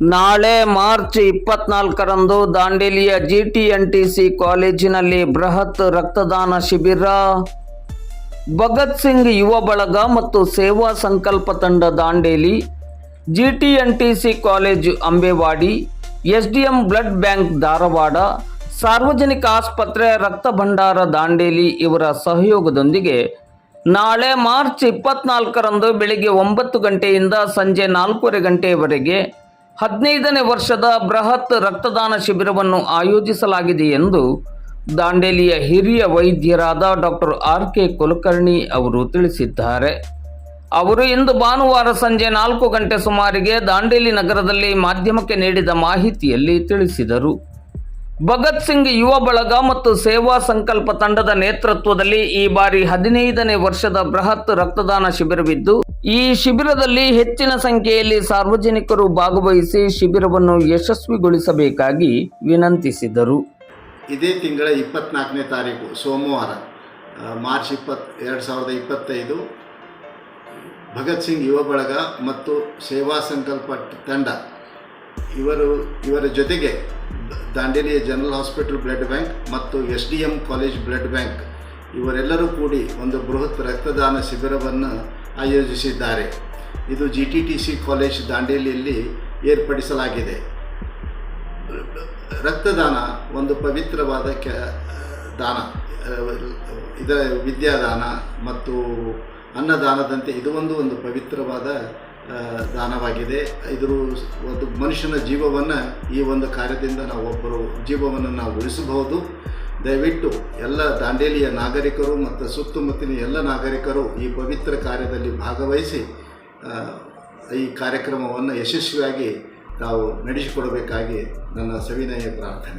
ನಾಳೆ ಮಾರ್ಚ್ ಇಪ್ಪತ್ನಾಲ್ಕರಂದು ದಾಂಡೇಲಿಯ ಜಿಟಿಎನ್ಟಿಸಿ ಕಾಲೇಜಿನಲ್ಲಿ ಬೃಹತ್ ರಕ್ತದಾನ ಶಿಬಿರ. ಭಗತ್ ಸಿಂಗ್ ಯುವ ಬಳಗ ಮತ್ತು ಸೇವಾ ಸಂಕಲ್ಪ ತಂಡ Dandeli GTNTC college Ambewadi SDM blood bank Dharwad, ಸಾರ್ವಜನಿಕ ಆಸ್ಪತ್ರೆ ರಕ್ತ ಭಂಡಾರ ದಾಂಡೇಲಿ ಇವರ ಸಹಯೋಗದೊಂದಿಗೆ ನಾಳೆ ಮಾರ್ಚ್ ಇಪ್ಪತ್ನಾಲ್ಕರಂದು ಬೆಳಿಗ್ಗೆ ಒಂಬತ್ತು ಗಂಟೆಯಿಂದ ಸಂಜೆ ನಾಲ್ಕೂವರೆ ಗಂಟೆಯವರೆಗೆ ಹದಿನೈದನೇ ವರ್ಷದ ಬೃಹತ್ ರಕ್ತದಾನ ಶಿಬಿರವನ್ನು ಆಯೋಜಿಸಲಾಗಿದೆ ಎಂದು ದಾಂಡೇಲಿಯ ಹಿರಿಯ ವೈದ್ಯರಾದ ಡಾಕ್ಟರ್ ಆರ್ ಕೆ ಕುಲಕರ್ಣಿ ಅವರು ತಿಳಿಸಿದ್ದಾರೆ. ಅವರು ಇಂದು ಭಾನುವಾರ ಸಂಜೆ ನಾಲ್ಕು ಗಂಟೆ ಸುಮಾರಿಗೆ ದಾಂಡೇಲಿ ನಗರದಲ್ಲಿ ಮಾಧ್ಯಮಕ್ಕೆ ನೀಡಿದ ಮಾಹಿತಿಯಲ್ಲಿ ತಿಳಿಸಿದರು. ಭಗತ್ ಸಿಂಗ್ ಯುವ ಬಳಗ ಮತ್ತು ಸೇವಾ ಸಂಕಲ್ಪ ತಂಡದ ನೇತೃತ್ವದಲ್ಲಿ ಈ ಬಾರಿ ಹದಿನೈದನೇ ವರ್ಷದ ಬೃಹತ್ ರಕ್ತದಾನ ಶಿಬಿರವಿದ್ದು ಈ ಶಿಬಿರದಲ್ಲಿ ಹೆಚ್ಚಿನ ಸಂಖ್ಯೆಯಲ್ಲಿ ಸಾರ್ವಜನಿಕರು ಭಾಗವಹಿಸಿ ಶಿಬಿರವನ್ನು ಯಶಸ್ವಿಗೊಳಿಸಬೇಕಾಗಿ ವಿನಂತಿಸಿದರು. ಇದೇ ತಿಂಗಳ ಇಪ್ಪತ್ನಾಲ್ಕನೇ ತಾರೀಕು, ಸೋಮವಾರ ಮಾರ್ಚ್ ಇಪ್ಪತ್ ಎರಡು ಸಾವಿರದ ಇಪ್ಪತ್ತೈದು, ಭಗತ್ ಸಿಂಗ್ ಯುವ ಬಳಗ ಮತ್ತು ಸೇವಾ ಸಂಕಲ್ಪ ತಂಡ, ಇವರು, ಇವರ ಜೊತೆಗೆ ದಾಂಡೇಲಿಯ ಜನರಲ್ ಹಾಸ್ಪಿಟಲ್ ಬ್ಲಡ್ ಬ್ಯಾಂಕ್ ಮತ್ತು S D M college blood bank ಇವರೆಲ್ಲರೂ ಕೂಡಿ ಒಂದು ಬೃಹತ್ ರಕ್ತದಾನ ಶಿಬಿರವನ್ನು ಆಯೋಜಿಸಿದ್ದಾರೆ. ಇದು G T T C college ದಾಂಡೇಲಿಯಲ್ಲಿ ಏರ್ಪಡಿಸಲಾಗಿದೆ. ರಕ್ತದಾನ ಒಂದು ಪವಿತ್ರವಾದ ಕೆ, ದಾನ. ಇದರ ವಿದ್ಯಾದಾನ ಮತ್ತು ಅನ್ನದಾನದಂತೆ ಇದು ಒಂದು ಒಂದು ಪವಿತ್ರವಾದ ದಾನವಾಗಿದೆ. ಇದ್ರ ಒಂದು ಮನುಷ್ಯನ ಜೀವವನ್ನು ಈ ಒಂದು ಕಾರ್ಯದಿಂದ ನಾವು ಒಬ್ಬರು ಜೀವವನ್ನು ನಾವು ಉಳಿಸಬಹುದು. ದಯವಿಟ್ಟು ಎಲ್ಲ ದಾಂಡೇಲಿಯ ನಾಗರಿಕರು ಮತ್ತು ಸುತ್ತಮುತ್ತಲಿನ ಎಲ್ಲ ನಾಗರಿಕರು ಈ ಪವಿತ್ರ ಕಾರ್ಯದಲ್ಲಿ ಭಾಗವಹಿಸಿ ಈ ಕಾರ್ಯಕ್ರಮವನ್ನು ಯಶಸ್ವಿಯಾಗಿ ತಾವು ನಡೆಸಿಕೊಡಬೇಕಾಗಿ ನನ್ನ ಸವಿನಯ ಪ್ರಾರ್ಥನೆ.